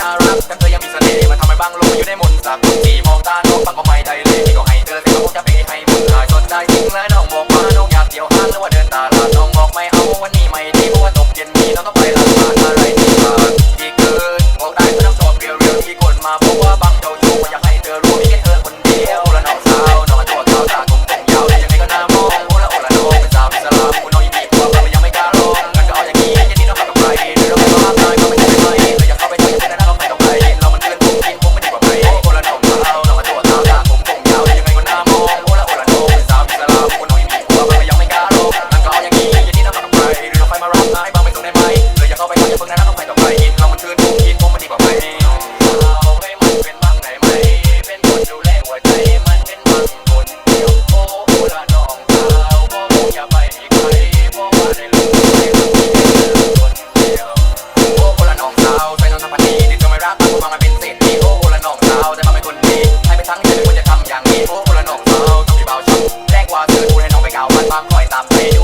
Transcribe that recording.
น่ารักแต่เธอยังมีเสน่ห์มาทำให้บางโลกอยู่ในมนต์สักทีมองตาโน้องงก็ไม่ได้เลยที่ก็ ตายบ้งไปตรงไหนไหมเลยอย่าเข้าไปอย่าเพิ่งนะแล้วก็ไปต่อไปกินเรามันชื่นกินพวกมันดีกว่าไหมเราให้มันเป็นบ้งไหนไหมเป็นคนดูแลหัวใจมันเป็นบางคนยวโอ้โหละนองสาวพ่อคงอย่าไปอีกใครพ่อว่าใลูกนกที่เป็คนเดียวโอ้โหละนองสาวใจน้องทำพันดีนี่จะไม่รักเพราะว่ามันเป็นเศรษฐีโอ้โหละนองสาวจะทำให้คนดีให้ไปทั้งใจเลจะทำอย่างนี้โอ้โหละน้องสาต้องมีเบาชุ่มแรงกว่าเธอพูดให้น้องไปเก่ามันบางคอยตามไป